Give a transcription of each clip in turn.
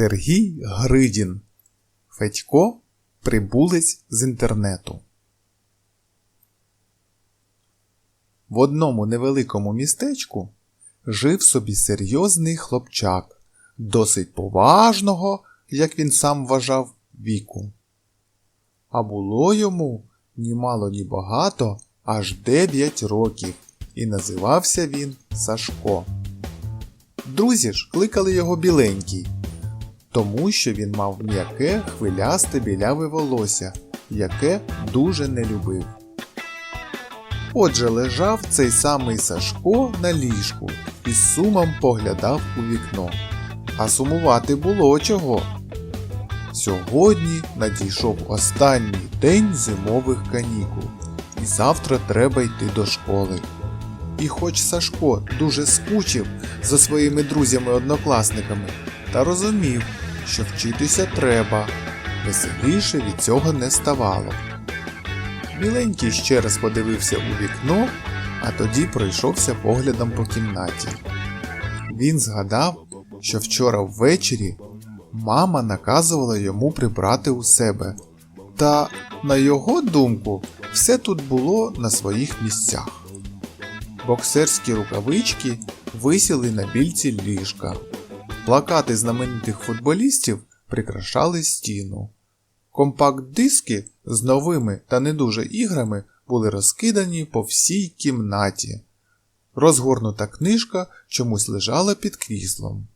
Сергій Гридін. Федько прибулець з інтернету. В одному невеликому містечку жив собі серйозний хлопчак, досить поважного, як він сам вважав, віку. А було йому ні мало ні багато аж 9 років, і називався він Сашко. Друзі ж кликали його біленький, тому що він мав м'яке хвилясте біляве волосся, яке дуже не любив. Отже, лежав цей самий Сашко на ліжку і з сумом поглядав у вікно. А сумувати було чого. Сьогодні надійшов останній день зимових канікул, і завтра треба йти до школи. І хоч Сашко дуже скучив за своїми друзями-однокласниками та розумів, що вчитися треба, веселіше від цього не ставало. Біленький ще раз подивився у вікно, а тоді пройшовся поглядом по кімнаті. Він згадав, що вчора ввечері мама наказувала йому прибрати у себе. Та, на його думку, все тут було на своїх місцях. Боксерські рукавички висіли на більці ліжка. Плакати знаменитих футболістів прикрашали стіну. Компакт-диски з новими та не дуже іграми були розкидані по всій кімнаті. Розгорнута книжка чомусь лежала під кріслом.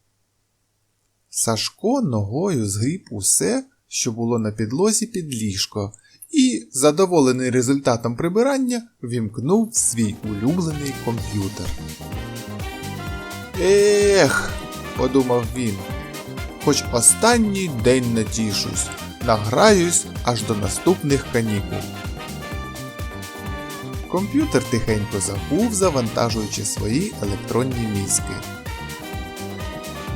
Сашко ногою згріб усе, що було на підлозі під ліжко, і, задоволений результатом прибирання, вімкнув свій улюблений комп'ютер. Ех, подумав він, хоч останній день натішусь, награюсь аж до наступних канікул. Комп'ютер тихенько загув, завантажуючи свої електронні мізки.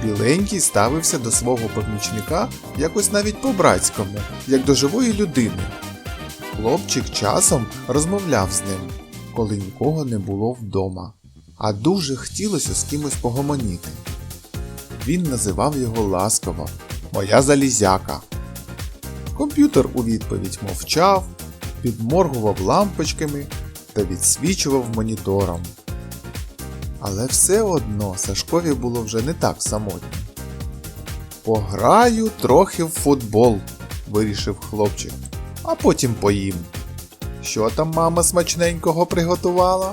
Біленький ставився до свого помічника якось навіть по-братському, як до живої людини. Хлопчик часом розмовляв з ним, коли нікого не було вдома, а дуже хотілося з кимось погомоніти. Він називав його ласково Моя залізяка. Комп'ютер у відповідь мовчав, підморгував лампочками та відсвічував монітором. Але все одно Сашкові було вже не так самотньо. Пограю трохи в футбол, вирішив хлопчик, а потім поїм. Що там мама смачненького приготувала?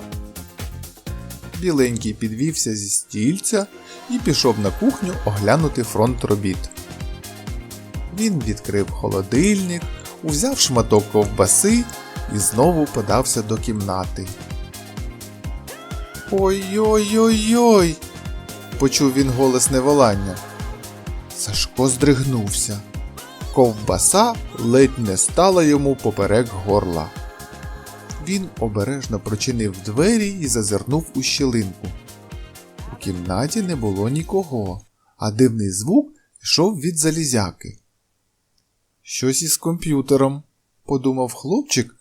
Біленький підвівся зі стільця і пішов на кухню оглянути фронт робіт. Він відкрив холодильник, узяв шматок ковбаси і знову подався до кімнати. Ой-ой-ой-ой. почув він голосне волання. Сашко здригнувся. Ковбаса ледь не стала йому поперек горла. Він обережно прочинив двері і зазирнув у щілинку. Кімнаті не було нікого, а дивний звук йшов від залізяки. Щось із комп'ютером, подумав хлопчик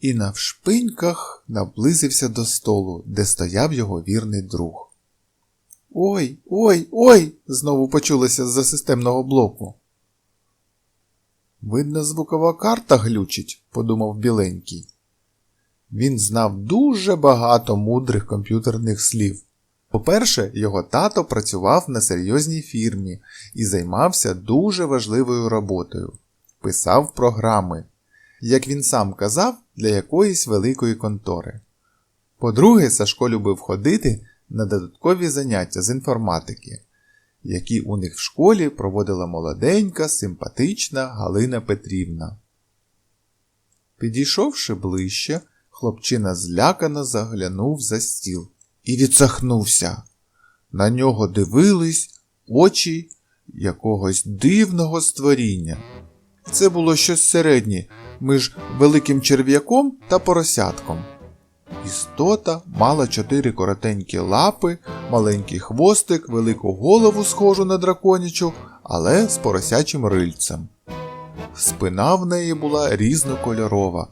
і навшпиньках наблизився до столу, де стояв його вірний друг. Ой, ой, ой! знову почулося з-за системного блоку. Видно, звукова карта глючить, подумав біленький. Він знав дуже багато мудрих комп'ютерних слів. По-перше, його тато працював на серйозній фірмі і займався дуже важливою роботою писав програми, як він сам казав, для якоїсь великої контори. По-друге, Сашко любив ходити на додаткові заняття з інформатики, які у них в школі проводила молоденька, симпатична Галина Петрівна. Підійшовши ближче, хлопчина злякано заглянув за стіл і відсахнувся. На нього дивились очі якогось дивного створіння. Це було щось середнє між великим черв'яком та поросятком. Істота мала чотири коротенькі лапи, маленький хвостик, велику голову, схожу на драконячу, але з поросячим рильцем. Спина в неї була різнокольорова,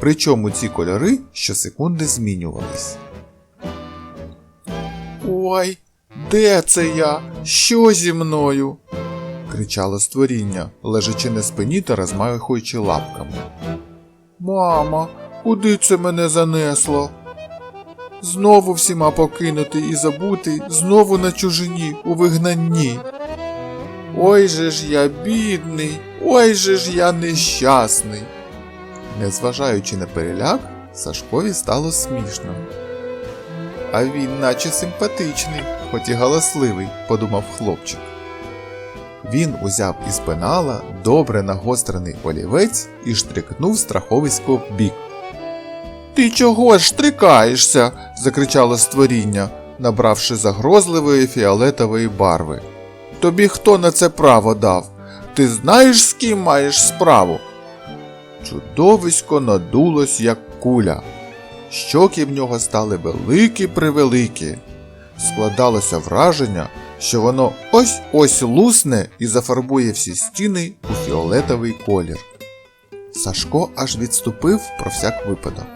причому ці кольори щосекунди змінювались. Ой, де це я? Що зі мною? кричало створіння, лежачи на спині та розмахуючи лапками. Мама, куди це мене занесло? Знову всіма покинути і забути, знову на чужині у вигнанні. Ой же ж я бідний, ой же ж я нещасний. Незважаючи на переляк, Сашкові стало смішно. А він наче симпатичний, хоч і галасливий, подумав хлопчик. Він узяв із пенала добре нагострений олівець і штрикнув страховисько в бік. Ти чого ж штрикаєшся? закричало створіння, набравши загрозливої фіолетової барви. Тобі хто на це право дав? Ти знаєш, з ким маєш справу? Чудовисько надулось, як куля. Щоки в нього стали великі превеликі. Складалося враження, що воно ось ось лусне і зафарбує всі стіни у фіолетовий колір. Сашко аж відступив про всяк випадок.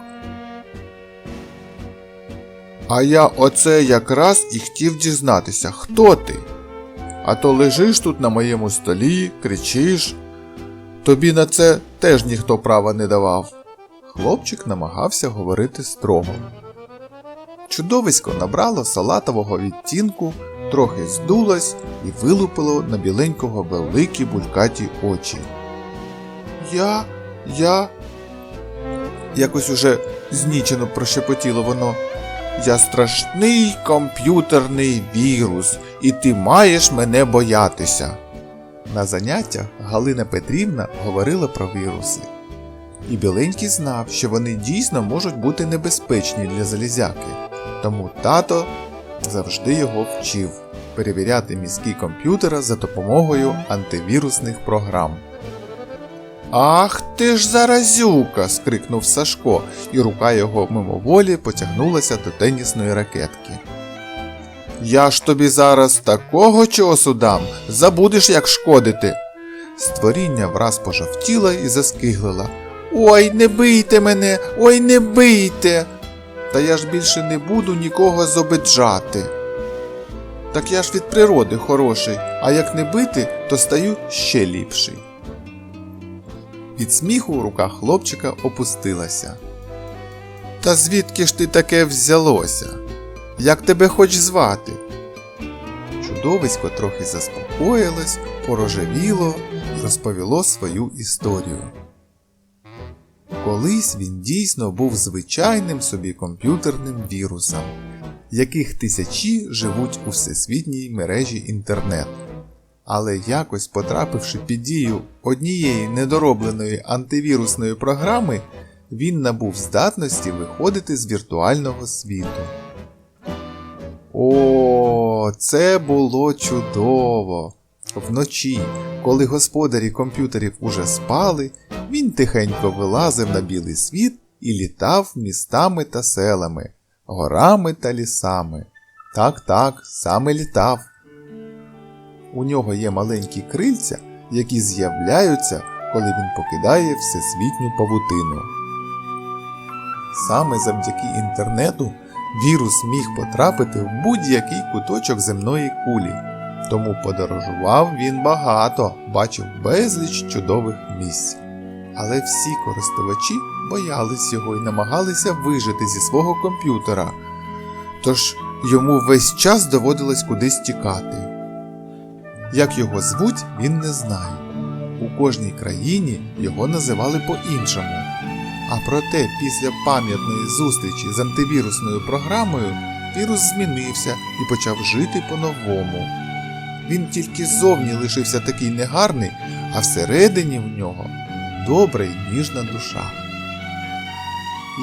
А я оце якраз і хотів дізнатися, хто ти? А то лежиш тут на моєму столі, кричиш. Тобі на це теж ніхто права не давав. Хлопчик намагався говорити строго. Чудовисько набрало салатового відтінку, трохи здулось і вилупило на біленького великі булькаті очі. Я, я. Якось уже знічено прошепотіло воно. Я страшний комп'ютерний вірус, і ти маєш мене боятися. На заняттях Галина Петрівна говорила про віруси. І Біленький знав, що вони дійсно можуть бути небезпечні для залізяки, тому тато завжди його вчив перевіряти мізки комп'ютера за допомогою антивірусних програм. Ах ти ж заразюка. скрикнув Сашко, і рука його мимоволі потягнулася до тенісної ракетки. Я ж тобі зараз такого чосу дам, забудеш, як шкодити. Створіння враз пожовтіла і заскиглила. Ой, не бийте мене, ой, не бийте. Та я ж більше не буду нікого зобиджати. Так я ж від природи хороший, а як не бити, то стаю ще ліпший. Від сміху рука хлопчика опустилася. Та звідки ж ти таке взялося? Як тебе хоч звати? Чудовисько трохи заспокоїлось, порожевіло розповіло свою історію. Колись він дійсно був звичайним собі комп'ютерним вірусом, яких тисячі живуть у всесвітній мережі інтернет. Але якось потрапивши під дію однієї недоробленої антивірусної програми, він набув здатності виходити з віртуального світу. О, це було чудово! Вночі, коли господарі комп'ютерів уже спали, він тихенько вилазив на білий світ і літав містами та селами, горами та лісами. Так, так, саме літав. У нього є маленькі крильця, які з'являються, коли він покидає всесвітню павутину. Саме завдяки інтернету вірус міг потрапити в будь-який куточок земної кулі, тому подорожував він багато, бачив безліч чудових місць. Але всі користувачі боялись його і намагалися вижити зі свого комп'ютера, тож йому весь час доводилось кудись тікати. Як його звуть, він не знає. У кожній країні його називали по-іншому. А проте після пам'ятної зустрічі з антивірусною програмою вірус змінився і почав жити по-новому. Він тільки ззовні лишився такий негарний, а всередині в нього добра й ніжна душа.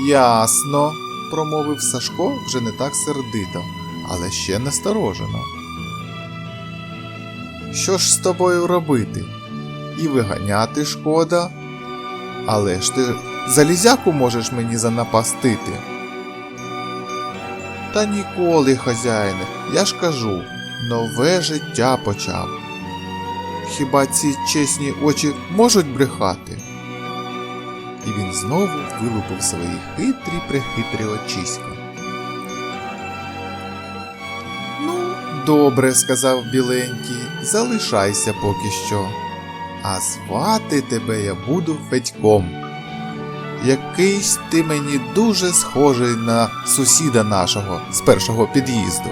Ясно, промовив Сашко вже не так сердито, але ще насторожено. Що ж з тобою робити? І виганяти шкода. Але ж ти залізяку можеш мені занапастити. Та ніколи, хазяїне, я ж кажу, нове життя почав. Хіба ці чесні очі можуть брехати? І він знову вилупив свої хитрі прихитрі очиська. Ну, Добре, сказав біленький, залишайся поки що. А звати тебе я буду Федьком. Якийсь ти мені дуже схожий на сусіда нашого з першого під'їзду.